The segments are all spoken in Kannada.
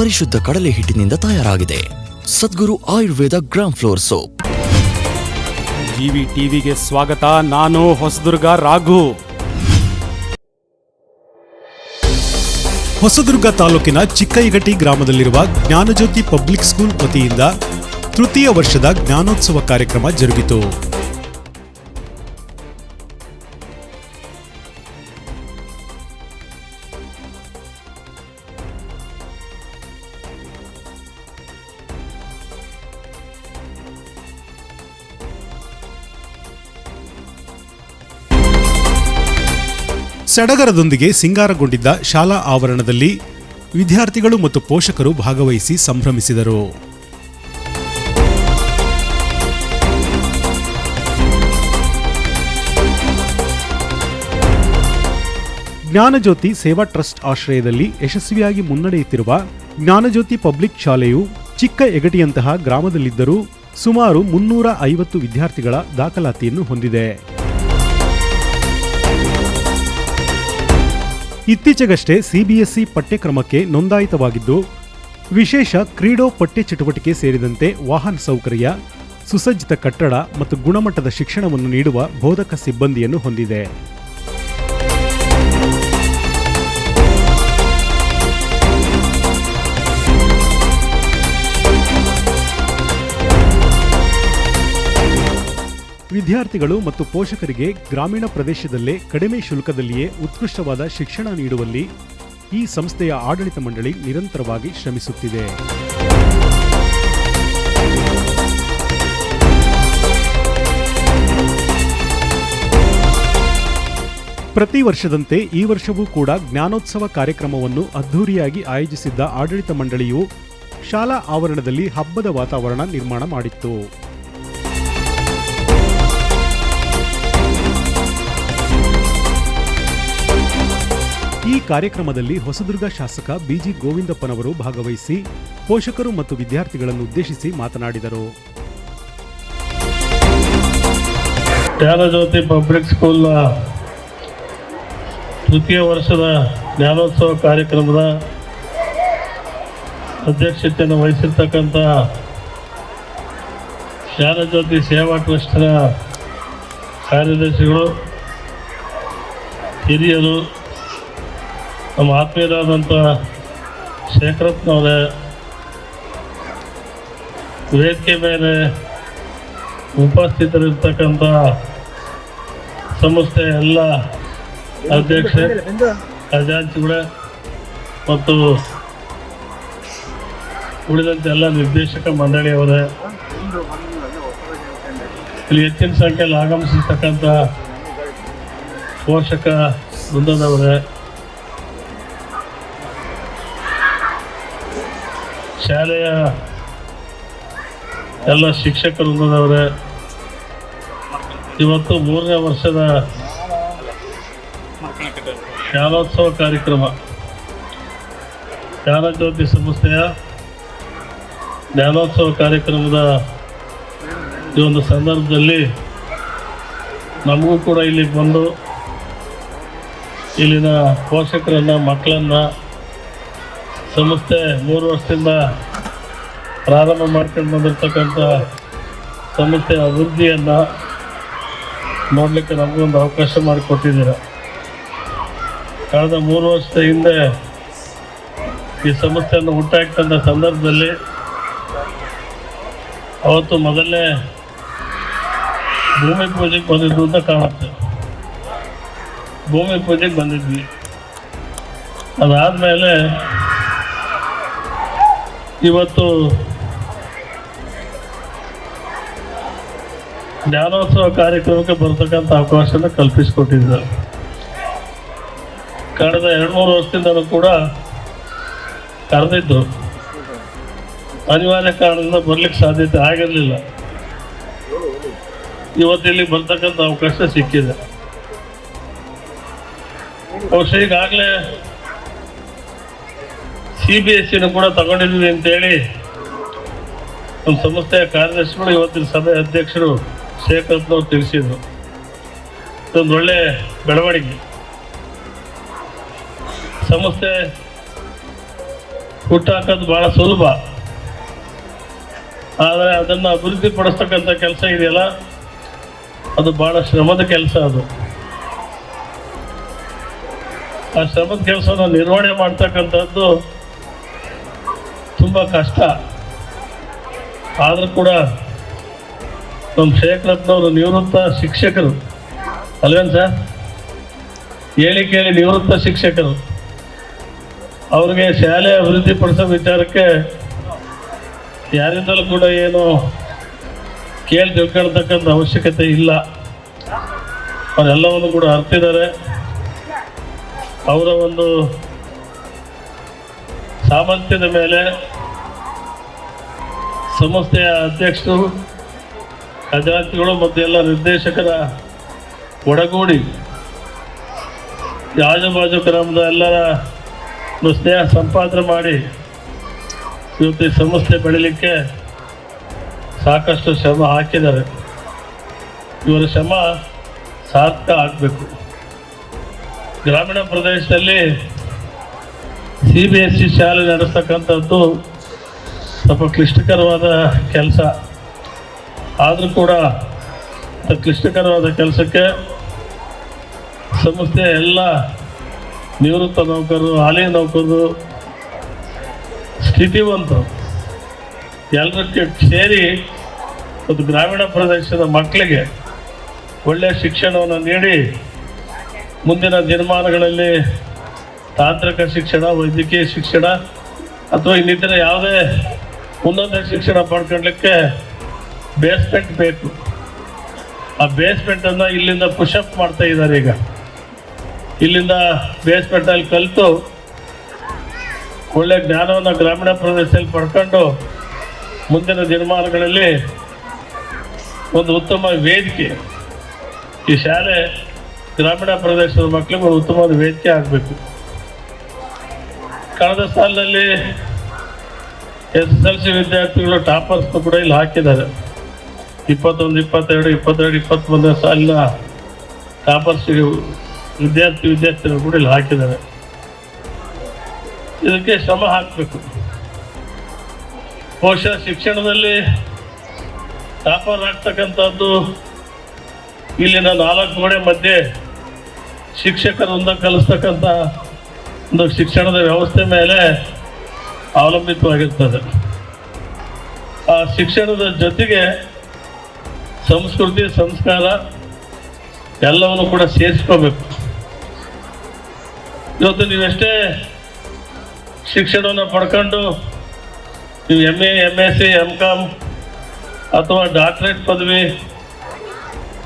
ಪರಿಶುದ್ಧ ಕಡಲೆ ಹಿಟ್ಟಿನಿಂದ ತಯಾರಾಗಿದೆ. Sadguru Ayurveda gram flour soap. TV ಟಿವಿಗೆ ಸ್ವಾಗತ ನಾನು ಹೊಸದುರ್ಗ ರಾಘು. ಹೊಸದುರ್ಗ ತಾಲೂಕಿನ ಚಿಕ್ಕೈಗಟ್ಟಿ ಗ್ರಾಮದಲ್ಲಿರುವ ಜ್ಞಾನಜ್ಯೋತಿ ಪಬ್ಲಿಕ್ ಸ್ಕೂಲ್ ವತಿಯಿಂದ ತೃತೀಯ ವರ್ಷದ ಜ್ಞಾನೋತ್ಸವ ಕಾರ್ಯಕ್ರಮ ಜರುಗಿತು. ಸಡಗರದೊಂದಿಗೆ ಸಿಂಗಾರಗೊಂಡಿದ್ದ ಶಾಲಾ ಆವರಣದಲ್ಲಿ ವಿದ್ಯಾರ್ಥಿಗಳು ಮತ್ತು ಪೋಷಕರು ಭಾಗವಹಿಸಿ ಸಂಭ್ರಮಿಸಿದರು. ಜ್ಞಾನಜ್ಯೋತಿ ಸೇವಾ ಟ್ರಸ್ಟ್ ಆಶ್ರಯದಲ್ಲಿ ಯಶಸ್ವಿಯಾಗಿ ಮುನ್ನಡೆಯುತ್ತಿರುವ ಜ್ಞಾನಜ್ಯೋತಿ ಪಬ್ಲಿಕ್ ಶಾಲೆಯು ಚಿಕ್ಕ ಎಗಟಿಯಂತಹ ಗ್ರಾಮದಲ್ಲಿದ್ದರೂ ಸುಮಾರು ಮುನ್ನೂರ ಐವತ್ತು ವಿದ್ಯಾರ್ಥಿಗಳ ದಾಖಲಾತಿಯನ್ನು ಹೊಂದಿದೆ. ಇತ್ತೀಚೆಗಷ್ಟೇ ಸಿಬಿಎಸ್ಇ ಪಠ್ಯಕ್ರಮಕ್ಕೆ ನೋಂದಾಯಿತವಾಗಿದ್ದು, ವಿಶೇಷ ಕ್ರೀಡೋ ಪಠ್ಯ ಚಟುವಟಿಕೆ ಸೇರಿದಂತೆ ವಾಹನ ಸೌಕರ್ಯ, ಸುಸಜ್ಜಿತ ಕಟ್ಟಡ ಮತ್ತು ಗುಣಮಟ್ಟದ ಶಿಕ್ಷಣವನ್ನು ನೀಡುವ ಬೋಧಕ ಸಿಬ್ಬಂದಿಯನ್ನು ಹೊಂದಿದೆ. ವಿದ್ಯಾರ್ಥಿಗಳು ಮತ್ತು ಪೋಷಕರಿಗೆ ಗ್ರಾಮೀಣ ಪ್ರದೇಶದಲ್ಲೇ ಕಡಿಮೆ ಶುಲ್ಕದಲ್ಲಿಯೇ ಉತ್ಕೃಷ್ಟವಾದ ಶಿಕ್ಷಣ ನೀಡುವಲ್ಲಿ ಈ ಸಂಸ್ಥೆಯ ಆಡಳಿತ ಮಂಡಳಿ ನಿರಂತರವಾಗಿ ಶ್ರಮಿಸುತ್ತಿದೆ. ಪ್ರತಿ ವರ್ಷದಂತೆ ಈ ವರ್ಷವೂ ಕೂಡ ಜ್ಞಾನೋತ್ಸವ ಕಾರ್ಯಕ್ರಮವನ್ನು ಅದ್ಧೂರಿಯಾಗಿ ಆಯೋಜಿಸಿದ್ದ ಆಡಳಿತ ಮಂಡಳಿಯು ಶಾಲಾ ಆವರಣದಲ್ಲಿ ಹಬ್ಬದ ವಾತಾವರಣ ನಿರ್ಮಾಣ ಮಾಡಿತ್ತು. ಈ ಕಾರ್ಯಕ್ರಮದಲ್ಲಿ ಹೊಸದುರ್ಗ ಶಾಸಕ ಬಿಜಿ ಗೋವಿಂದಪ್ಪನವರು ಭಾಗವಹಿಸಿ ಪೋಷಕರು ಮತ್ತು ವಿದ್ಯಾರ್ಥಿಗಳನ್ನು ಉದ್ದೇಶಿಸಿ ಮಾತನಾಡಿದರು. ಜ್ಞಾನಜ್ಯೋತಿ ಪಬ್ಲಿಕ್ ಸ್ಕೂಲ್ನ ತೃತೀಯ ವರ್ಷದ ಜ್ಞಾನೋತ್ಸವ ಕಾರ್ಯಕ್ರಮದ ಅಧ್ಯಕ್ಷತೆಯನ್ನು ವಹಿಸಿರ್ತಕ್ಕಂಥ ಜ್ಞಾನಜ್ಯೋತಿ ಸೇವಾ ಟ್ರಸ್ಟ್ನ ಕಾರ್ಯದರ್ಶಿಗಳು, ಹಿರಿಯರು ನಮ್ಮ ಆತ್ಮೀಯರಾದಂಥ ಶೇಖರತ್ನವರೇ, ವೇದಿಕೆ ಮೇಲೆ ಉಪಸ್ಥಿತರಿರ್ತಕ್ಕಂಥ ಸಂಸ್ಥೆ ಎಲ್ಲ ಅಧ್ಯಕ್ಷ ಖಜಾಂಚಿಗಳೇ ಮತ್ತು ಉಳಿದಂತೆ ಎಲ್ಲ ನಿರ್ದೇಶಕ ಮಂಡಳಿಯವರೇ ಇಲ್ಲಿ ಹೆಚ್ಚಿನ ಸಂಖ್ಯೆಯಲ್ಲಿ ಆಗಮಿಸಿರ್ತಕ್ಕಂಥ ಪೋಷಕ ವೃಂದದವರೇ. ಶಾಲೆಯ ಎಲ್ಲ ಶಿಕ್ಷಕರು ಇವತ್ತು ಮೂರನೇ ವರ್ಷದ ಶಾಲೋತ್ಸವ ಕಾರ್ಯಕ್ರಮ. ಜ್ಞಾನಜ್ಯೋತಿ ಸಂಸ್ಥೆಯ ಜ್ಞಾನೋತ್ಸವ ಕಾರ್ಯಕ್ರಮದ ಈ ಒಂದು ಸಂದರ್ಭದಲ್ಲಿ ನಮಗೂ ಕೂಡ ಇಲ್ಲಿ ಬಂದು ಇಲ್ಲಿನ ಪೋಷಕರನ್ನು, ಮಕ್ಕಳನ್ನು ಸಂಸ್ಥೆ ಮೂರು ವರ್ಷದಿಂದ ಪ್ರಾರಂಭ ಮಾಡ್ಕೊಂಡು ಬಂದಿರತಕ್ಕಂಥ ಸಂಸ್ಥೆ ಅಭಿವೃದ್ಧಿಯನ್ನು ನೋಡಲಿಕ್ಕೆ ನಮಗೊಂದು ಅವಕಾಶ ಮಾಡಿಕೊಟ್ಟಿದ್ದೀರ. ಕಳೆದ ಮೂರು ವರ್ಷದ ಹಿಂದೆ ಈ ಸಂಸ್ಥೆಯನ್ನು ಹುಟ್ಟಾಕ್ತಂಥ ಸಂದರ್ಭದಲ್ಲಿ ಅವತ್ತು ಮೊದಲನೇ ಭೂಮಿ ಪೂಜೆಗೆ ಬಂದಿದ್ದು ಅಂತ ಕಾಣುತ್ತೆ. ಭೂಮಿ ಪೂಜೆಗೆ ಬಂದಿದ್ವಿ. ಅದಾದಮೇಲೆ ಇವತ್ತು ಜ್ಞಾನೋತ್ಸವ ಕಾರ್ಯಕ್ರಮಕ್ಕೆ ಬರ್ತಕ್ಕಂಥ ಅವಕಾಶನ ಕಲ್ಪಿಸಿಕೊಟ್ಟಿದ್ದಾರೆ. ಕಳೆದ ಎರಡು ಮೂರು ವರ್ಷದಿಂದಲೂ ಕೂಡ ಕರೆದಿದ್ದು ಅನಿವಾರ್ಯ ಕಾರಣದಿಂದ ಬರ್ಲಿಕ್ಕೆ ಸಾಧ್ಯತೆ ಆಗಿರಲಿಲ್ಲ. ಇವತ್ತು ಇಲ್ಲಿ ಬರ್ತಕ್ಕಂಥ ಅವಕಾಶ ಸಿಕ್ಕಿದೆ. ಬಹುಶಃ ಈಗಾಗಲೇ ಸಿ ಬಿ ಎಸ್ ಸಿನೂ ಕೂಡ ತಗೊಂಡಿದ್ವಿ ಅಂತೇಳಿ ನಮ್ಮ ಸಂಸ್ಥೆಯ ಕಾರ್ಯದರ್ಶಿಗಳು ಇವತ್ತಿನ ಸಭೆ ಅಧ್ಯಕ್ಷರು ಶೇಖರತ್ನವ್ರು ತಿಳಿಸಿದ್ರು. ಇದೊಂದು ಒಳ್ಳೆ ಬೆಳವಣಿಗೆ. ಸಂಸ್ಥೆ ಹುಟ್ಟಾಕೋದು ಭಾಳ ಸುಲಭ. ಆದರೆ ಅದನ್ನು ಅಭಿವೃದ್ಧಿಪಡಿಸ್ತಕ್ಕಂಥ ಕೆಲಸ ಇದೆಯಲ್ಲ, ಅದು ಭಾಳ ಶ್ರಮದ ಕೆಲಸ ಅದು. ಆ ಶ್ರಮದ ಕೆಲಸವನ್ನು ನಿರ್ವಹಣೆ ಮಾಡ್ತಕ್ಕಂಥದ್ದು ತುಂಬ ಕಷ್ಟ. ಆದರೂ ಕೂಡ ನಮ್ಮ ಶೇಖರಪ್ಪನವರು ನಿವೃತ್ತ ಶಿಕ್ಷಕರು. ಅಲ್ವೇನು ಸರ್? ಹೇಳಿ ಕೇಳಿ ನಿವೃತ್ತ ಶಿಕ್ಷಕರು. ಅವ್ರಿಗೆ ಶಾಲೆ ಅಭಿವೃದ್ಧಿ ಪಡಿಸೋ ವಿಚಾರಕ್ಕೆ ಯಾರಿಂದಲೂ ಕೂಡ ಏನು ಕೇಳಿ ತಿಳ್ಕೊಳ್ತಕ್ಕಂಥ ಅವಶ್ಯಕತೆ ಇಲ್ಲ. ಅವರೆಲ್ಲವನ್ನು ಕೂಡ ಅರ್ತಿದ್ದಾರೆ. ಅವರ ಒಂದು ಸಾಮರ್ಥ್ಯದ ಮೇಲೆ ಸಂಸ್ಥೆಯ ಅಧ್ಯಕ್ಷರು ಖಜಾಂಚಿಗಳು ಮತ್ತು ಎಲ್ಲ ನಿರ್ದೇಶಕರ ಒಡಗೂಡಿ ಆಜುಬಾಜು ಗ್ರಾಮದ ಎಲ್ಲರ ಸ್ನೇಹ ಸಂಪಾದನೆ ಮಾಡಿ ಇವತ್ತು ಈ ಸಂಸ್ಥೆ ಬೆಳಿಲಿಕ್ಕೆ ಸಾಕಷ್ಟು ಶ್ರಮ ಹಾಕಿದ್ದಾರೆ. ಇವರ ಶ್ರಮ ಸಾರ್ಥಕ ಆಗಬೇಕು. ಗ್ರಾಮೀಣ ಪ್ರದೇಶದಲ್ಲಿ ಸಿ ಬಿ ಎಸ್ ಸಿ ಶಾಲೆ ನಡೆಸ್ತಕ್ಕಂಥದ್ದು ಸ್ವಲ್ಪ ಕ್ಲಿಷ್ಟಕರವಾದ ಕೆಲಸ. ಆದರೂ ಕೂಡ ಕ್ಲಿಷ್ಟಕರವಾದ ಕೆಲಸಕ್ಕೆ ಸಂಸ್ಥೆಯ ಎಲ್ಲ ನಿವೃತ್ತ ನೌಕರರು ಹಾಲಿ ನೌಕರರು, ಸ್ಥಿತಿವಂತರು ಎಲ್ಲರಕ್ಕೆ ಸೇರಿ ಒಂದು ಗ್ರಾಮೀಣ ಪ್ರದೇಶದ ಮಕ್ಕಳಿಗೆ ಒಳ್ಳೆಯ ಶಿಕ್ಷಣವನ್ನು ನೀಡಿ ಮುಂದಿನ ದಿನಮಾನಗಳಲ್ಲಿ ತಾಂತ್ರಿಕ ಶಿಕ್ಷಣ, ವೈದ್ಯಕೀಯ ಶಿಕ್ಷಣ ಅಥವಾ ಇನ್ನಿತರ ಯಾವುದೇ ಉನ್ನತ ಶಿಕ್ಷಣ ಪಡ್ಕೊಳ್ಲಿಕ್ಕೆ ಬೇಸ್ಮೆಂಟ್ ಬೇಕು. ಆ ಬೇಸ್ಮೆಂಟನ್ನು ಇಲ್ಲಿಂದ ಪುಷಪ್ ಮಾಡ್ತಾ ಇದ್ದಾರೆ ಈಗ. ಇಲ್ಲಿಂದ ಬೇಸ್ಮೆಂಟಲ್ಲಿ ಕಲಿತು ಒಳ್ಳೆ ಜ್ಞಾನವನ್ನು ಗ್ರಾಮೀಣ ಪ್ರದೇಶದಲ್ಲಿ ಪಡ್ಕೊಂಡು ಮುಂದಿನ ದಿನಮಾನಗಳಲ್ಲಿ ಒಂದು ಉತ್ತಮ ವೇದಿಕೆ. ಈ ಶಾಲೆ ಗ್ರಾಮೀಣ ಪ್ರದೇಶದ ಮಕ್ಕಳಿಗೆ ಒಂದು ಉತ್ತಮವಾದ ವೇದಿಕೆ ಆಗಬೇಕು. ಕಳೆದ ಸಾಲಿನಲ್ಲಿ ಎಸ್ ಎಸ್ ಎಲ್ ಸಿ ವಿದ್ಯಾರ್ಥಿಗಳು ಟಾಪರ್ಸ್ ಕೂಡ ಇಲ್ಲಿ ಹಾಕಿದ್ದಾರೆ. ಇಪ್ಪತ್ತೊಂದು, ಇಪ್ಪತ್ತೆರಡು ಇಪ್ಪತ್ತೆರಡು ಇಪ್ಪತ್ತೊಂದನೇ ಸಾಲಿನ ಟಾಪರ್ಸ್ ವಿದ್ಯಾರ್ಥಿ, ವಿದ್ಯಾರ್ಥಿಗಳು ಕೂಡ ಇಲ್ಲಿ ಹಾಕಿದ್ದಾರೆ. ಇದಕ್ಕೆ ಶ್ರಮ ಹಾಕಬೇಕು. ಬಹುಶಃ ಶಿಕ್ಷಣದಲ್ಲಿ ಟಾಪರ್ ಆಗ್ತಕ್ಕಂಥದ್ದು ಇಲ್ಲಿನ ನಾಲ್ಕು ಗೋಡೆ ಮಧ್ಯೆ ಶಿಕ್ಷಕರೊಂದ ಕಲಿಸ್ತಕ್ಕಂಥ ಒಂದು ಶಿಕ್ಷಣದ ವ್ಯವಸ್ಥೆ ಮೇಲೆ ಅವಲಂಬಿತವಾಗಿರ್ತದೆ. ಆ ಶಿಕ್ಷಣದ ಜೊತೆಗೆ ಸಂಸ್ಕೃತಿ, ಸಂಸ್ಕಾರ ಎಲ್ಲವನ್ನು ಕೂಡ ಸೇರಿಸ್ಕೋಬೇಕು. ಇವತ್ತು ನೀವೆಷ್ಟೇ ಶಿಕ್ಷಣವನ್ನು ಪಡ್ಕೊಂಡು ನೀವು M A M S C M Com ಅಥವಾ ಡಾಕ್ಟ್ರೇಟ್ ಪದವಿ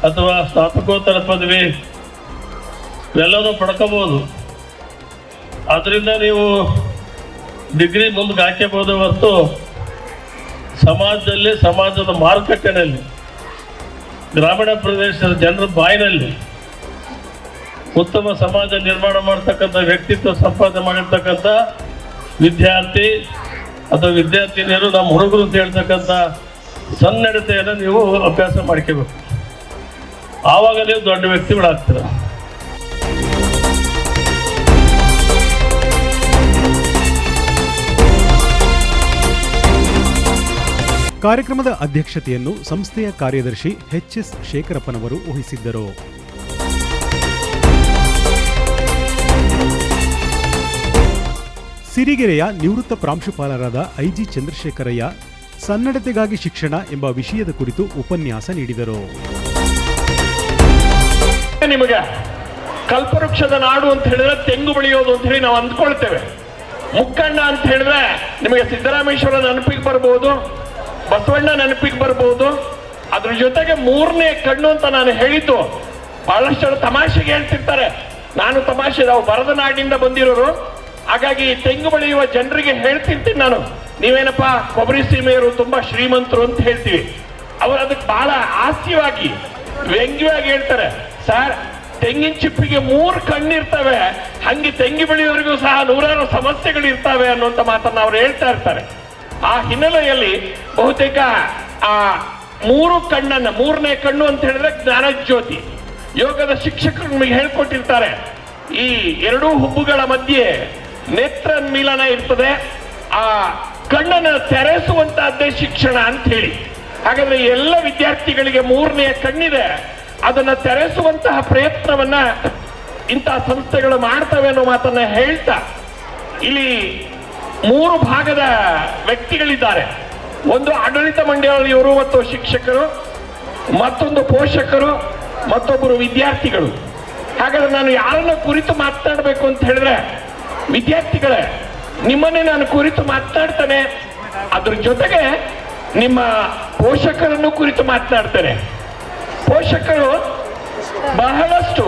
ಅಥವಾ ಸ್ನಾತಕೋತ್ತರ ಪದವಿ ಇವೆಲ್ಲವೂ ಪಡ್ಕೋಬೋದು. ಅದರಿಂದ ನೀವು ಡಿಗ್ರಿ ಮುಂದಕ್ಕೆ ಹಾಕಬೋದು ಹೊರತು ಸಮಾಜದಲ್ಲಿ, ಸಮಾಜದ ಮಾರುಕಟ್ಟೆನಲ್ಲಿ, ಗ್ರಾಮೀಣ ಪ್ರದೇಶದ ಜನರ ಬಾಯಿನಲ್ಲಿ ಉತ್ತಮ ಸಮಾಜ ನಿರ್ಮಾಣ ಮಾಡ್ತಕ್ಕಂಥ ವ್ಯಕ್ತಿತ್ವ ಸಂಪಾದನೆ ಮಾಡಿರ್ತಕ್ಕಂಥ ವಿದ್ಯಾರ್ಥಿ ಅಥವಾ ವಿದ್ಯಾರ್ಥಿನಿಯರು ನಮ್ಮ ಹುಡುಗರು ಅಂತ ಹೇಳ್ತಕ್ಕಂಥ ಸನ್ನಡತೆಯನ್ನು ನೀವು ಅಭ್ಯಾಸ ಮಾಡ್ಕೋಬೇಕು. ಆವಾಗ ನೀವು ದೊಡ್ಡ ವ್ಯಕ್ತಿಗಳಾಗ್ತೀರ. ಕಾರ್ಯಕ್ರಮದ ಅಧ್ಯಕ್ಷತೆಯನ್ನು ಸಂಸ್ಥೆಯ ಕಾರ್ಯದರ್ಶಿ ಎಚ್ ಎಸ್ ಶೇಖರಪ್ಪನವರು ವಹಿಸಿದ್ದರು. ಸಿರಿಗೆರೆಯ ನಿವೃತ್ತ ಪ್ರಾಂಶುಪಾಲರಾದ ಐಜಿ ಚಂದ್ರಶೇಖರಯ್ಯ ಸನ್ನಡತೆಗಾಗಿ ಶಿಕ್ಷಣ ಎಂಬ ವಿಷಯದ ಕುರಿತು ಉಪನ್ಯಾಸ ನೀಡಿದರು. ನಿಮಗೆ ಕಲ್ಪವೃಕ್ಷದ ನಾಡು ಅಂತ ಹೇಳಿದ್ರೆ ತೆಂಗು ಬೆಳೆಯೋದು ಅಂತ ಹೇಳಿ ನಾವು ಅಂದ್ಕೊಳ್ತೇವೆ. ಮುಕ್ಕಣ್ಣ ಅಂತ ಹೇಳಿದ್ರೆ ನಿಮಗೆ ಸಿದ್ದರಾಮೇಶ್ವರ ನೆನಪಿಗೆ ಬರ್ಬೋದು. ಬಸವಣ್ಣ ನೆನಪಿಗೆ ಬರ್ಬೋದು. ಅದ್ರ ಜೊತೆಗೆ ಮೂರನೇ ಕಣ್ಣು ಅಂತ ನಾನು ಹೇಳಿದ್ದು. ಬಹಳಷ್ಟು ತಮಾಷೆಗೆ ಹೇಳ್ತಿರ್ತಾರೆ. ನಾನು ತಮಾಷೆ, ನಾವು ಬರದ ನಾಡಿನಿಂದ ಬಂದಿರೋರು. ಹಾಗಾಗಿ ತೆಂಗು ಬೆಳೆಯುವ ಜನರಿಗೆ ಹೇಳ್ತಿರ್ತೀನಿ ನಾನು. ನೀವೇನಪ್ಪ, ಕೊಬ್ಬರಿ ಸೀಮೆಯರು ತುಂಬಾ ಶ್ರೀಮಂತರು ಅಂತ ಹೇಳ್ತೀವಿ. ಅವರು ಅದಕ್ಕೆ ಬಹಳ ಹಾಸ್ಯವಾಗಿ, ವ್ಯಂಗ್ಯವಾಗಿ ಹೇಳ್ತಾರೆ. ಸರ್, ತೆಂಗಿನ ಚಿಪ್ಪಿಗೆ ಮೂರು ಕಣ್ಣಿರ್ತವೆ. ಹಂಗೆ ತೆಂಗಿ ಬೆಳೆಯೋರಿಗೂ ಸಹ ನೂರಾರು ಸಮಸ್ಯೆಗಳು ಇರ್ತವೆ ಅನ್ನುವಂತ ಮಾತನ್ನ ಅವ್ರು ಹೇಳ್ತಾ ಇರ್ತಾರೆ. ಆ ಹಿನ್ನೆಲೆಯಲ್ಲಿ ಬಹುತೇಕ ಆ ಮೂರು ಕಣ್ಣನ್ನು, ಮೂರನೇ ಕಣ್ಣು ಅಂತ ಹೇಳಿದ್ರೆ ಜ್ಞಾನಜ್ಯೋತಿ. ಯೋಗದ ಶಿಕ್ಷಕರು ನಿಮಗೆ ಹೇಳ್ಕೊಟ್ಟಿರ್ತಾರೆ. ಈ ಎರಡೂ ಹುಬ್ಬುಗಳ ಮಧ್ಯೆ ನೇತ್ರ ಮಿಲನ ಇರ್ತದೆ. ಆ ಕಣ್ಣನ್ನು ತೆರೆಸುವಂತಹದ್ದೇ ಶಿಕ್ಷಣ ಅಂತ ಹೇಳಿ. ಹಾಗಾದ್ರೆ ಎಲ್ಲ ವಿದ್ಯಾರ್ಥಿಗಳಿಗೆ ಮೂರನೆಯ ಕಣ್ಣಿದೆ. ಅದನ್ನ ತೆರೆಸುವಂತಹ ಪ್ರಯತ್ನವನ್ನ ಇಂತಹ ಸಂಸ್ಥೆಗಳು ಮಾಡ್ತವೆ ಅನ್ನೋ ಮಾತನ್ನ ಹೇಳ್ತಾ. ಇಲ್ಲಿ ಮೂರು ಭಾಗದ ವ್ಯಕ್ತಿಗಳಿದ್ದಾರೆ. ಒಂದು ಆಡಳಿತ ಮಂಡಳಿಯವರು ಮತ್ತು ಶಿಕ್ಷಕರು, ಮತ್ತೊಂದು ಪೋಷಕರು, ಮತ್ತೊಬ್ಬರು ವಿದ್ಯಾರ್ಥಿಗಳು. ಹಾಗಾದ್ರೆ ನಾನು ಯಾರನ್ನ ಕುರಿತು ಮಾತನಾಡಬೇಕು ಅಂತ ಹೇಳಿದ್ರೆ, ವಿದ್ಯಾರ್ಥಿಗಳೇ, ನಿಮ್ಮನ್ನೇ ನಾನು ಕುರಿತು ಮಾತನಾಡ್ತೇನೆ ಅದ್ರ ಜೊತೆಗೆ ನಿಮ್ಮ ಪೋಷಕರನ್ನು ಕುರಿತು ಮಾತನಾಡ್ತೇನೆ ಪೋಷಕರು ಬಹಳಷ್ಟು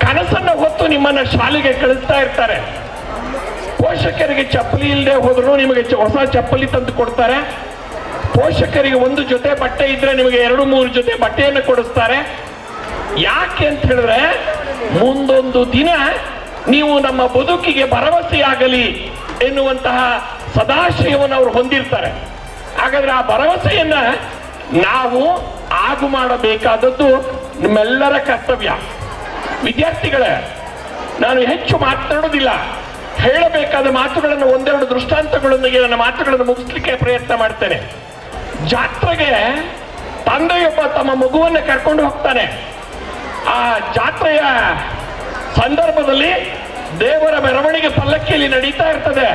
ಕನಸನ್ನು ಹೊತ್ತು ನಿಮ್ಮನ್ನ ಶಾಲೆಗೆ ಕಳಿಸ್ತಾ ಇರ್ತಾರೆ. ಪೋಷಕರಿಗೆ ಚಪ್ಪಲಿ ಇಲ್ಲದೆ ಹೋದ್ರು ನಿಮಗೆ ಹೊಸ ಚಪ್ಪಲಿ ತಂದು ಕೊಡ್ತಾರೆ. ಪೋಷಕರಿಗೆ ಒಂದು ಜೊತೆ ಬಟ್ಟೆ ಇದ್ರೆ ನಿಮಗೆ ಎರಡು, ಮೂರು ಜೊತೆ ಬಟ್ಟೆಯನ್ನು ಕೊಡಿಸ್ತಾರೆ. ಯಾಕೆ ಅಂತ ಹೇಳಿದ್ರೆ, ಮುಂದೊಂದು ದಿನ ನೀವು ನಮ್ಮ ಬದುಕಿಗೆ ಭರವಸೆಯಾಗಲಿ ಎನ್ನುವಂತಹ ಸದಾಶಯವನ್ನು ಅವರು ಹೊಂದಿರ್ತಾರೆ. ಹಾಗಾದ್ರೆ ಆ ಭರವಸೆಯನ್ನ ನಾವು ಆಗು ಮಾಡಬೇಕಾದದ್ದು ನಿಮ್ಮೆಲ್ಲರ ಕರ್ತವ್ಯ. ವಿದ್ಯಾರ್ಥಿಗಳೇ, ನಾನು ಹೆಚ್ಚು ಮಾತನಾಡೋದಿಲ್ಲ ಹೇಳಬೇಕಾದ ಮಾತುಗಳನ್ನು, ಒಂದೆರಡು ದೃಷ್ಟಾಂತಗಳೊಂದಿಗೆ ನನ್ನ ಮಾತುಗಳನ್ನು ಮುಗಿಸ್ಲಿಕ್ಕೆ ಪ್ರಯತ್ನ ಮಾಡ್ತೇನೆ. ಜಾತ್ರೆಗೆ ತಂದೆಯೊಬ್ಬ ತಮ್ಮ ಮಗುವನ್ನು ಕರ್ಕೊಂಡು ಹೋಗ್ತಾನೆ. ಆ ಜಾತ್ರೆಯ ಸಂದರ್ಭದಲ್ಲಿ ದೇವರ ಮೆರವಣಿಗೆ ಪಲ್ಲಕ್ಕಿಯಲ್ಲಿ ನಡೀತಾ ಇರ್ತದೆ.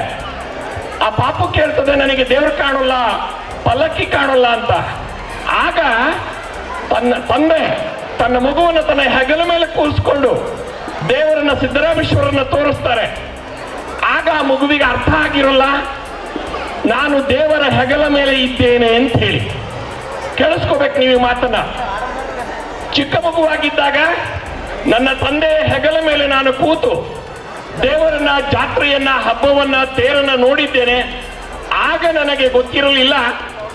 ಆ ಪಾಪು ಕೇಳ್ತದೆ, ನನಗೆ ದೇವರು ಕಾಣಲ್ಲ, ಪಲ್ಲಕ್ಕಿ ಕಾಣಲ್ಲ ಅಂತ. ಆಗ ತನ್ನ ತಂದೆ ತನ್ನ ಮಗುವನ್ನು ತನ್ನ ಹೆಗಲ ಮೇಲೆ ಕೂರಿಸ್ಕೊಂಡು ದೇವರನ್ನ ಸಿದ್ದರಾಮೇಶ್ವರನ್ನ ತೋರಿಸ್ತಾರೆ. ಆಗ ಮಗುವಿಗೆ ಅರ್ಥ ಆಗಿರಲ್ಲ. ನಾನು ದೇವರ ಹೆಗಲ ಮೇಲೆ ಇದ್ದೇನೆ ಅಂತ ಹೇಳಿ. ಕೇಳಿಸ್ಕೋಬೇಕು ನೀವು ಮಾತನ್ನ. ಚಿಕ್ಕ ಮಗುವಾಗಿದ್ದಾಗ ನನ್ನ ತಂದೆ ಹೆಗಲ ಮೇಲೆ ನಾನು ಕೂತು ದೇವರನ್ನ, ಜಾತ್ರೆಯನ್ನ, ಹಬ್ಬವನ್ನ, ತೇರನ್ನ ನೋಡಿದ್ದೇನೆ. ಆಗ ನನಗೆ ಗೊತ್ತಿರಲಿಲ್ಲ,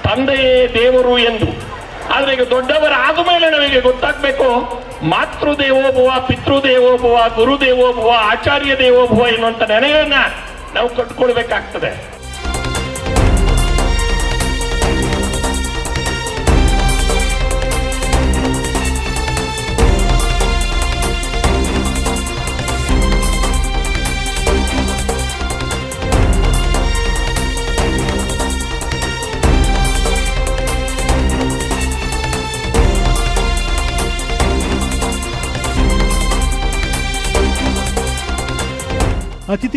ತಂದೆಯೇ ದೇವರು ಎಂದು. ಆದ್ರೆ ಈಗ ದೊಡ್ಡವರ ಮೇಲೆ ನಮಗೆ ಗೊತ್ತಾಗ್ಬೇಕು ಮಾತೃ ದೇವೋಭವ ಗುರುದೇವೋ ಭುವ ಆಚಾರ್ಯ ದೇವೋಭವ ಎನ್ನುವಂತ ನೆನೆಯನ್ನ ನಾವು ಕಟ್ಕೊಳ್ಬೇಕಾಗ್ತದೆ.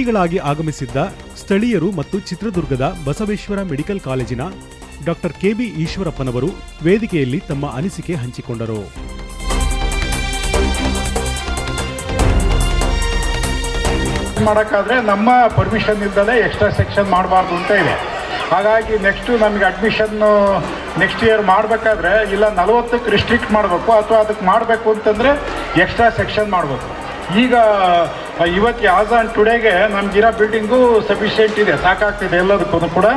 ಅತಿಥಿಗಳಾಗಿ ಆಗಮಿಸಿದ್ದ ಸ್ಥಳೀಯರು ಮತ್ತು ಚಿತ್ರದುರ್ಗದ ಬಸವೇಶ್ವರ ಮೆಡಿಕಲ್ ಕಾಲೇಜಿನ ಡಾಕ್ಟರ್ ಕೆಬಿ ಈಶ್ವರಪ್ಪನವರು ವೇದಿಕೆಯಲ್ಲಿ ತಮ್ಮ ಅನಿಸಿಕೆ ಹಂಚಿಕೊಂಡರು. ಮಾಡೋಕ್ಕಾದ್ರೆ ನಮ್ಮ ಪರ್ಮಿಷನ್ ಇದ್ದಲೇ ಎಕ್ಸ್ಟ್ರಾ ಸೆಕ್ಷನ್ ಮಾಡಬಾರ್ದು ಅಂತ ಇದೆ. ಹಾಗಾಗಿ ನೆಕ್ಸ್ಟು ನಮಗೆ ಅಡ್ಮಿಷನ್ನು ನೆಕ್ಸ್ಟ್ ಇಯರ್ ಮಾಡಬೇಕಾದ್ರೆ ಇಲ್ಲ ನಲವತ್ತಕ್ಕೆ ರಿಸ್ಟ್ರಿಕ್ಟ್ ಮಾಡಬೇಕು ಅಥವಾ ಅದಕ್ಕೆ ಮಾಡಬೇಕು ಅಂತಂದರೆ ಎಕ್ಸ್ಟ್ರಾ ಸೆಕ್ಷನ್ ಮಾಡಬೇಕು. ಈಗ ಇವತ್ತು ಆಸ್ ಆನ್ ಟುಡೇಗೆ ನಮಗಿರೋ ಬಿಲ್ಡಿಂಗು ಸಫಿಷಿಯೆಂಟ್ ಇದೆ, ಸಾಕಾಗ್ತಿದೆ ಎಲ್ಲದಕ್ಕೂ ಕೂಡ.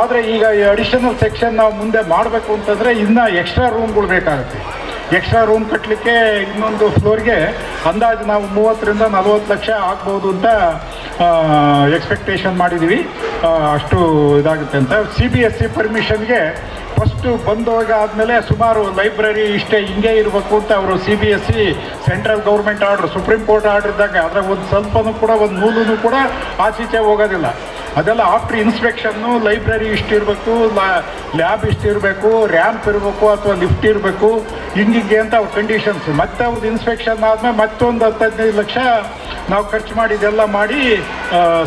ಆದರೆ ಈಗ ಈ ಅಡಿಷನಲ್ ಸೆಕ್ಷನ್ ನಾವು ಮುಂದೆ ಮಾಡಬೇಕು ಅಂತಂದರೆ ಇನ್ನೂ ಎಕ್ಸ್ಟ್ರಾ ರೂಮ್ಗಳು ಬೇಕಾಗುತ್ತೆ. ಎಕ್ಸ್ಟ್ರಾ ರೂಮ್ ಕಟ್ಟಲಿಕ್ಕೆ ಇನ್ನೊಂದು ಫ್ಲೋರ್ಗೆ ಅಂದಾಜು ನಾವು ಮೂವತ್ತರಿಂದ ನಲ್ವತ್ತು ಲಕ್ಷ ಆಗ್ಬೋದು ಅಂತ ಎಕ್ಸ್ಪೆಕ್ಟೇಷನ್ ಮಾಡಿದ್ದೀವಿ ಅಷ್ಟು ಇದಾಗುತ್ತೆ ಅಂತ. ಸಿ ಬಿ ಎಸ್ ಸಿ ಪರ್ಮಿಷನ್ಗೆ ಫಸ್ಟು ಬಂದೋಗ ಆದಮೇಲೆ ಸುಮಾರು ಲೈಬ್ರರಿ ಇಷ್ಟೇ ಹಿಂಗೆ ಇರಬೇಕು ಅಂತ ಅವರು C B S C central government order, supreme court order ಇದ್ದಾಗ ಅದ್ರ ಒಂದು ಸ್ವಲ್ಪನೂ ಕೂಡ, ಒಂದು ನೂಲು ಕೂಡ ಆಚೀಚೆ ಹೋಗೋದಿಲ್ಲ. ಅದೆಲ್ಲ ಆಫ್ಟರ್ ಇನ್ಸ್ಪೆಕ್ಷನ್ನು ಲೈಬ್ರರಿ ಇಷ್ಟಿರಬೇಕು ಲ್ಯಾಬ್ ಇಷ್ಟಿರಬೇಕು ರ್ಯಾಂಪ್ ಇರಬೇಕು ಅಥವಾ ಲಿಫ್ಟ್ ಇರಬೇಕು, ಹಿಂಗಿಂಗೆ ಅಂತ ಅವ್ರ ಕಂಡೀಷನ್ಸ್ ಮತ್ತೆ ಅವ್ರದ್ದು ಇನ್ಸ್ಪೆಕ್ಷನ್ ಆದಮೇಲೆ ಮತ್ತೊಂದು ಹತ್ತು ಹದಿನೈದು ಲಕ್ಷ ನಾವು ಖರ್ಚು ಮಾಡಿ ಇದೆಲ್ಲ ಮಾಡಿ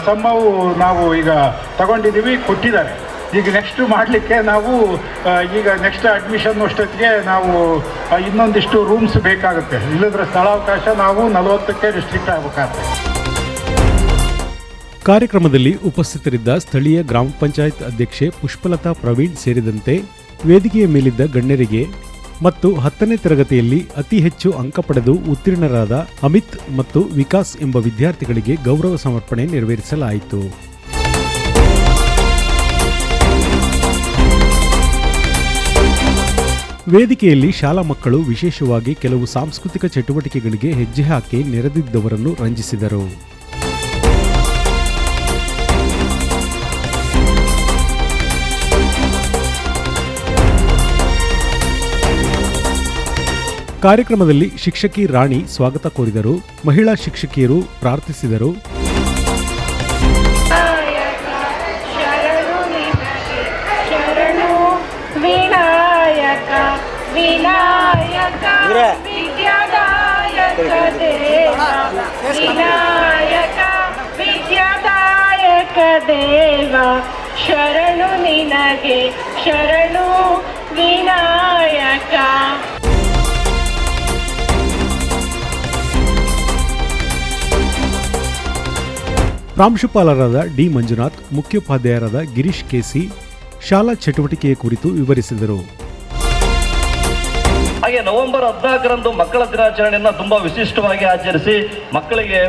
ಸಮ್ಮವು ನಾವು ಈಗ ತಗೊಂಡಿದ್ದೀವಿ, ಕೊಟ್ಟಿದ್ದಾರೆ. ಈಗ ನೆಕ್ಸ್ಟ್ ಮಾಡಲಿಕ್ಕೆ ನಾವು ಈಗ ನೆಕ್ಸ್ಟ್ ಅಡ್ಮಿಷನ್ ಅಷ್ಟೊತ್ತಿಗೆ ನಾವು ಇನ್ನೊಂದಿಷ್ಟು ರೂಮ್ಸ್ ಬೇಕಾಗುತ್ತೆ. ಇಲ್ಲದ್ರೆ ಸ್ಥಳಾವಕಾಶ ನಾವು ನಲವತ್ತಕ್ಕೆ ರಿಸ್ಟ್ರಿಕ್ಟ್ ಆಗಬೇಕಾಗುತ್ತೆ. ಕಾರ್ಯಕ್ರಮದಲ್ಲಿ ಉಪಸ್ಥಿತರಿದ್ದ ಸ್ಥಳೀಯ ಗ್ರಾಮ ಪಂಚಾಯತ್ ಅಧ್ಯಕ್ಷೆ ಪುಷ್ಪಲತಾ ಪ್ರವೀಣ್ ಸೇರಿದಂತೆ ವೇದಿಕೆಯ ಮೇಲಿದ್ದ ಗಣ್ಯರಿಗೆ ಮತ್ತು ಹತ್ತನೇ ತರಗತಿಯಲ್ಲಿ ಅತಿ ಹೆಚ್ಚು ಅಂಕ ಪಡೆದು ಉತ್ತೀರ್ಣರಾದ ಅಮಿತ್ ಮತ್ತು ವಿಕಾಸ್ ಎಂಬ ವಿದ್ಯಾರ್ಥಿಗಳಿಗೆ ಗೌರವ ಸಮರ್ಪಣೆ ನೆರವೇರಿಸಲಾಯಿತು. ವೇದಿಕೆಯಲ್ಲಿ ಶಾಲಾ ಮಕ್ಕಳು ವಿಶೇಷವಾಗಿ ಕೆಲವು ಸಾಂಸ್ಕೃತಿಕ ಚಟುವಟಿಕೆಗಳಿಗೆ ಹೆಜ್ಜೆ ಹಾಕಿ ನೆರೆದಿದ್ದವರನ್ನು ರಂಜಿಸಿದರು. ಕಾರ್ಯಕ್ರಮದಲ್ಲಿ ಶಿಕ್ಷಕಿ ರಾಣಿ ಸ್ವಾಗತ ಕೋರಿದರು. ಮಹಿಳಾ ಶಿಕ್ಷಕಿಯರು ಪ್ರಾರ್ಥಿಸಿದರು. ವಿನಾಯಕ ವಿದ್ಯಾದಾಯಕ ದೇವ ವಿನಾಯಕ ವಿದ್ಯಾದಾಯಕ ದೇವ ಶರಣು ನಿನಗೆ ಶರಣು ವಿನಾಯಕ. ಪ್ರಾಂಶುಪಾಲರಾದ ಡಿ ಮಂಜುನಾಥ್ ಮುಖ್ಯೋಪಾಧ್ಯಾಯರಾದ ಗಿರೀಶ್ ಕೆಸಿ ಶಾಲಾ ಚಟುವಟಿಕೆಯ ಕುರಿತು ವಿವರಿಸಿದರು. ಹಾಗೆ ನವೆಂಬರ್ ಹದಿನಾಲ್ಕರಂದು ಮಕ್ಕಳ ದಿನಾಚರಣೆಯನ್ನು ತುಂಬ ವಿಶಿಷ್ಟವಾಗಿ ಆಚರಿಸಿ ಮಕ್ಕಳಿಗೆ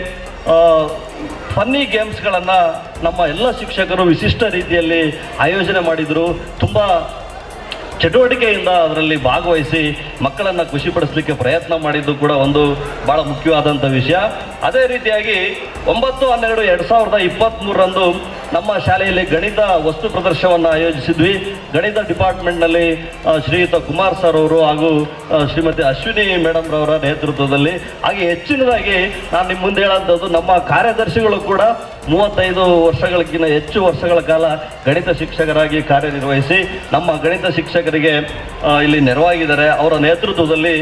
ಫನ್ನಿ ಗೇಮ್ಸ್ಗಳನ್ನು ನಮ್ಮ ಎಲ್ಲ ಶಿಕ್ಷಕರು ವಿಶಿಷ್ಟ ರೀತಿಯಲ್ಲಿ ಆಯೋಜನೆ ಮಾಡಿದರು. ತುಂಬ ಚಟುವಟಿಕೆಯಿಂದ ಅದರಲ್ಲಿ ಭಾಗವಹಿಸಿ ಮಕ್ಕಳನ್ನು ಖುಷಿಪಡಿಸಲಿಕ್ಕೆ ಪ್ರಯತ್ನ ಮಾಡಿದ್ದು ಕೂಡ ಒಂದು ಭಾಳ ಮುಖ್ಯವಾದಂಥ ವಿಷಯ. ಅದೇ ರೀತಿಯಾಗಿ ಒಂಬತ್ತು ಹನ್ನೆರಡು ಎರಡು ಸಾವಿರದ ಇಪ್ಪತ್ತ್ಮೂರರಂದು ನಮ್ಮ ಶಾಲೆಯಲ್ಲಿ ಗಣಿತ ವಸ್ತು ಪ್ರದರ್ಶನವನ್ನು ಆಯೋಜಿಸಿದ್ವಿ. ಗಣಿತ ಡಿಪಾರ್ಟ್ಮೆಂಟ್ನಲ್ಲಿ ಶ್ರೀಯುತ ಕುಮಾರ್ ಸರ್ ಅವರು ಹಾಗೂ ಶ್ರೀಮತಿ ಅಶ್ವಿನಿ ಮೇಡಮ್ ರವರ ನೇತೃತ್ವದಲ್ಲಿ. ಹಾಗೆ ಹೆಚ್ಚಿನದಾಗಿ ನಾನು ನಿಮ್ಮ ಮುಂದೆ ಹೇಳೋಂಥದ್ದು, ನಮ್ಮ ಕಾರ್ಯದರ್ಶಿಗಳು ಕೂಡ ಮೂವತ್ತೈದು ವರ್ಷಗಳಿಗಿಂತ ಹೆಚ್ಚು ವರ್ಷಗಳ ಕಾಲ ಗಣಿತ ಶಿಕ್ಷಕರಾಗಿ ಕಾರ್ಯನಿರ್ವಹಿಸಿ, ನಮ್ಮ ಗಣಿತ ಶಿಕ್ಷಕರಿಗೆ ಆ, ಇಲ್ಲಿ ನೆರವಾಗಿದ್ದಾರೆ. ಅವರ ನೇತೃತ್ವದಲ್ಲಿ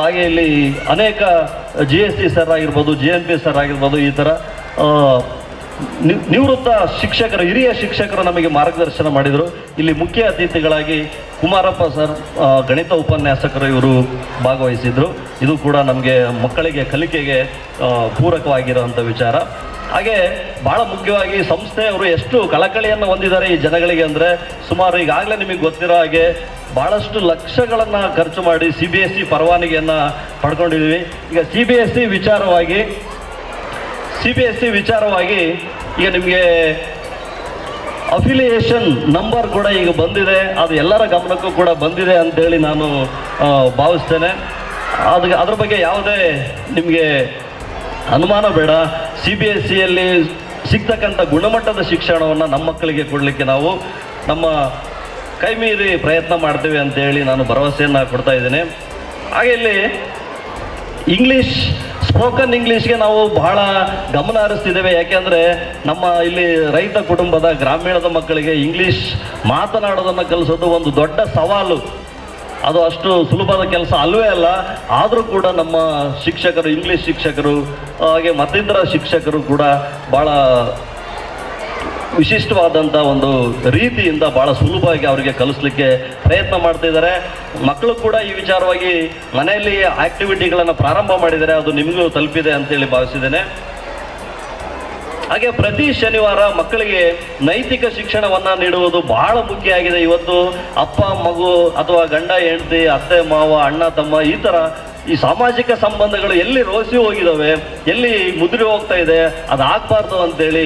ಹಾಗೆ ಇಲ್ಲಿ ಅನೇಕ ಜಿ ಎಸ್ ಟಿ ಸರ್ ಆಗಿರ್ಬೋದು ಜಿ ಎನ್ ಪಿ ಸರ್ ಆಗಿರ್ಬೋದು ಈ ಥರ ನಿವೃತ್ತ ಶಿಕ್ಷಕರು ಹಿರಿಯ ಶಿಕ್ಷಕರು ನಮಗೆ ಮಾರ್ಗದರ್ಶನ ಮಾಡಿದರು. ಇಲ್ಲಿ ಮುಖ್ಯ ಅತಿಥಿಗಳಾಗಿ ಕುಮಾರಪ್ಪ ಸರ್ ಗಣಿತ ಉಪನ್ಯಾಸಕರು ಇವರು ಭಾಗವಹಿಸಿದ್ರು. ಇದು ಕೂಡ ನಮಗೆ ಮಕ್ಕಳಿಗೆ ಕಲಿಕೆಗೆ ಪೂರಕವಾಗಿರುವಂಥ ವಿಚಾರ. ಹಾಗೆ ಬಹಳ ಮುಖ್ಯವಾಗಿ ಸಂಸ್ಥೆಯವರು ಎಷ್ಟು ಕಳಕಳಿಯನ್ನು ಹೊಂದಿದ್ದಾರೆ ಈ ಜನಗಳಿಗೆ ಅಂದರೆ ಸುಮಾರು ಈಗಾಗಲೇ ನಿಮಗೆ ಗೊತ್ತಿರೋ ಹಾಗೆ ಬಹಳಷ್ಟು ಲಕ್ಷಗಳನ್ನು ಖರ್ಚು ಮಾಡಿ ಸಿ ಬಿ ಎಸ್ ಸಿ ಪರವಾನಗಿಯನ್ನು ಪಡ್ಕೊಂಡಿದ್ದೀವಿ. ಈಗ ಸಿ ಬಿ ಎಸ್ ಸಿ ವಿಚಾರವಾಗಿ, ಸಿ ಬಿ ಎಸ್ ಸಿ ವಿಚಾರವಾಗಿ ಈಗ ನಿಮಗೆ ಅಫಿಲಿಯೇಷನ್ ನಂಬರ್ ಕೂಡ ಈಗ ಬಂದಿದೆ. ಅದು ಎಲ್ಲರ ಗಮನಕ್ಕೂ ಕೂಡ ಬಂದಿದೆ ಅಂತೇಳಿ ನಾನು ಭಾವಿಸ್ತೇನೆ. ಅದು ಅದ್ರ ಬಗ್ಗೆ ಯಾವುದೇ ನಿಮಗೆ ಅನುಮಾನ ಬೇಡ. ಸಿ ಬಿ ಎಸ್ ಸಿಯಲ್ಲಿ ಸಿಗ್ತಕ್ಕಂಥ ಗುಣಮಟ್ಟದ ಶಿಕ್ಷಣವನ್ನು ನಮ್ಮ ಮಕ್ಕಳಿಗೆ ಕೊಡಲಿಕ್ಕೆ ನಾವು ನಮ್ಮ ಕೈ ಮೀರಿ ಪ್ರಯತ್ನ ಮಾಡ್ತೇವೆ ಅಂತೇಳಿ ನಾನು ಭರವಸೆಯನ್ನು ಕೊಡ್ತಾ ಇದ್ದೇನೆ. ಹಾಗೆ ಇಲ್ಲಿ ಇಂಗ್ಲೀಷ್ ಸ್ಪೋಕನ್ ಇಂಗ್ಲೀಷ್ಗೆ ನಾವು ಬಹಳ ಗಮನ ಹರಿಸ್ತಿದ್ದೇವೆ. ಯಾಕೆಂದರೆ ನಮ್ಮ ಇಲ್ಲಿ ರೈತ ಕುಟುಂಬದ ಗ್ರಾಮೀಣದ ಮಕ್ಕಳಿಗೆ ಇಂಗ್ಲೀಷ್ ಮಾತನಾಡೋದನ್ನು ಕಲಿಸೋದು ಒಂದು ದೊಡ್ಡ ಸವಾಲು. ಅದು ಅಷ್ಟು ಸುಲಭದ ಕೆಲಸ ಅಲ್ಲವೇ ಅಲ್ಲ, ಆದರೂ ಕೂಡ ನಮ್ಮ ಶಿಕ್ಷಕರು ಇಂಗ್ಲಿಷ್ ಶಿಕ್ಷಕರು, ಹಾಗೆ ಮತ್ತಿತರ ಶಿಕ್ಷಕರು ಕೂಡ ಭಾಳ ವಿಶಿಷ್ಟವಾದಂಥ ಒಂದು ರೀತಿಯಿಂದ ಭಾಳ ಸುಲಭವಾಗಿ ಅವರಿಗೆ ಕಲಿಸ್ಲಿಕ್ಕೆ ಪ್ರಯತ್ನ ಮಾಡ್ತಿದ್ದಾರೆ ಮಕ್ಕಳು ಕೂಡ ಈ ವಿಚಾರವಾಗಿ ಮನೆಯಲ್ಲಿ ಆ್ಯಕ್ಟಿವಿಟಿಗಳನ್ನು ಪ್ರಾರಂಭ ಮಾಡಿದರೆ ಅದು ನಿಮಗೂ ತಲುಪಿದೆ ಅಂತೇಳಿ ಭಾವಿಸಿದ್ದೇನೆ. ಹಾಗೆ ಪ್ರತಿ ಶನಿವಾರ ಮಕ್ಕಳಿಗೆ ನೈತಿಕ ಶಿಕ್ಷಣವನ್ನ ನೀಡುವುದು ಬಹಳ ಮುಖ್ಯ ಆಗಿದೆ. ಇವತ್ತು ಅಪ್ಪ, ಮಗು ಅಥವಾ ಗಂಡ, ಹೆಂಡತಿ, ಅತ್ತೆ, ಮಾವ, ಅಣ್ಣ, ತಮ್ಮ ಈ ಥರ ಈ ಸಾಮಾಜಿಕ ಸಂಬಂಧಗಳು ಎಲ್ಲಿ ರೋಸಿ ಹೋಗಿದಾವೆ, ಎಲ್ಲಿ ಮುದುರಿ ಹೋಗ್ತಾ ಇದೆ ಅದು ಆಗಬಾರ್ದು ಅಂತೇಳಿ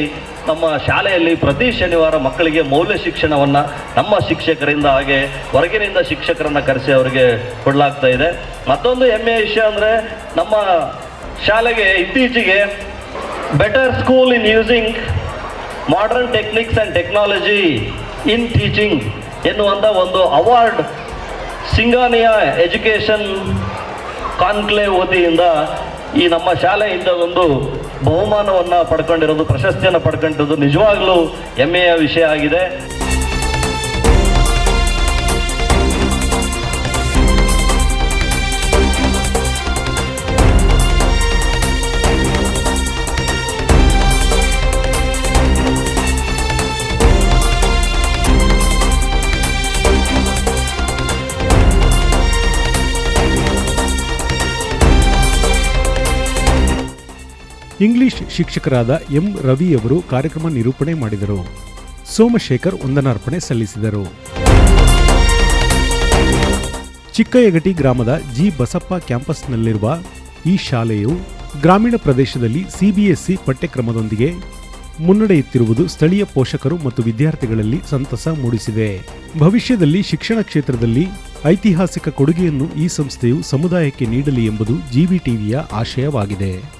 ನಮ್ಮ ಶಾಲೆಯಲ್ಲಿ ಪ್ರತಿ ಶನಿವಾರ ಮಕ್ಕಳಿಗೆ ಮೌಲ್ಯ ಶಿಕ್ಷಣವನ್ನ ನಮ್ಮ ಶಿಕ್ಷಕರಿಂದ ಹಾಗೆ ಹೊರಗಿನಿಂದ ಶಿಕ್ಷಕರನ್ನ ಕರೆಸಿ ಅವರಿಗೆ ಕೊಡಲಾಗ್ತಾ ಇದೆ. ಮತ್ತೊಂದು ಹೆಮ್ಮೆಯ ವಿಷಯ ಅಂದರೆ ನಮ್ಮ ಶಾಲೆಗೆ ಇತ್ತೀಚೆಗೆ better school in using modern techniques and technology in teaching ಎನ್ನುವಂಥ ಒಂದು ಅವಾರ್ಡ್ ಸಿಂಗಾನಿಯಾ ಎಜುಕೇಷನ್ ಕಾನ್ಕ್ಲೇವ್ ವತಿಯಿಂದ ಈ ನಮ್ಮ ಶಾಲೆಯಿಂದ ಒಂದು ಬಹುಮಾನವನ್ನು ಪಡ್ಕೊಂಡಿರೋದು, ಪ್ರಶಸ್ತಿಯನ್ನು ಪಡ್ಕೊಂಡಿರೋದು ನಿಜವಾಗ್ಲೂ ಹೆಮ್ಮೆಯ ವಿಷಯ ಆಗಿದೆ. ಇಂಗ್ಲಿಷ್ ಶಿಕ್ಷಕರಾದ ಎಂ ರವಿಯವರು ಕಾರ್ಯಕ್ರಮ ನಿರೂಪಣೆ ಮಾಡಿದರು. ಸೋಮಶೇಖರ್ ವಂದನಾರ್ಪಣೆ ಸಲ್ಲಿಸಿದರು. ಚಿಕ್ಕಯಗಟಿ ಗ್ರಾಮದ ಜಿ ಬಸಪ್ಪ ಕ್ಯಾಂಪಸ್ನಲ್ಲಿರುವ ಈ ಶಾಲೆಯು ಗ್ರಾಮೀಣ ಪ್ರದೇಶದಲ್ಲಿ ಸಿಬಿಎಸ್ಇ ಪಠ್ಯಕ್ರಮದೊಂದಿಗೆ ಮುನ್ನಡೆಯುತ್ತಿರುವುದು ಸ್ಥಳೀಯ ಪೋಷಕರು ಮತ್ತು ವಿದ್ಯಾರ್ಥಿಗಳಲ್ಲಿ ಸಂತಸ ಮೂಡಿಸಿದೆ. ಭವಿಷ್ಯದಲ್ಲಿ ಶಿಕ್ಷಣ ಕ್ಷೇತ್ರದಲ್ಲಿ ಐತಿಹಾಸಿಕ ಕೊಡುಗೆಯನ್ನು ಈ ಸಂಸ್ಥೆಯು ಸಮುದಾಯಕ್ಕೆ ನೀಡಲಿ ಎಂಬುದು ಜಿವಿಟಿವಿಯ ಆಶಯವಾಗಿದೆ.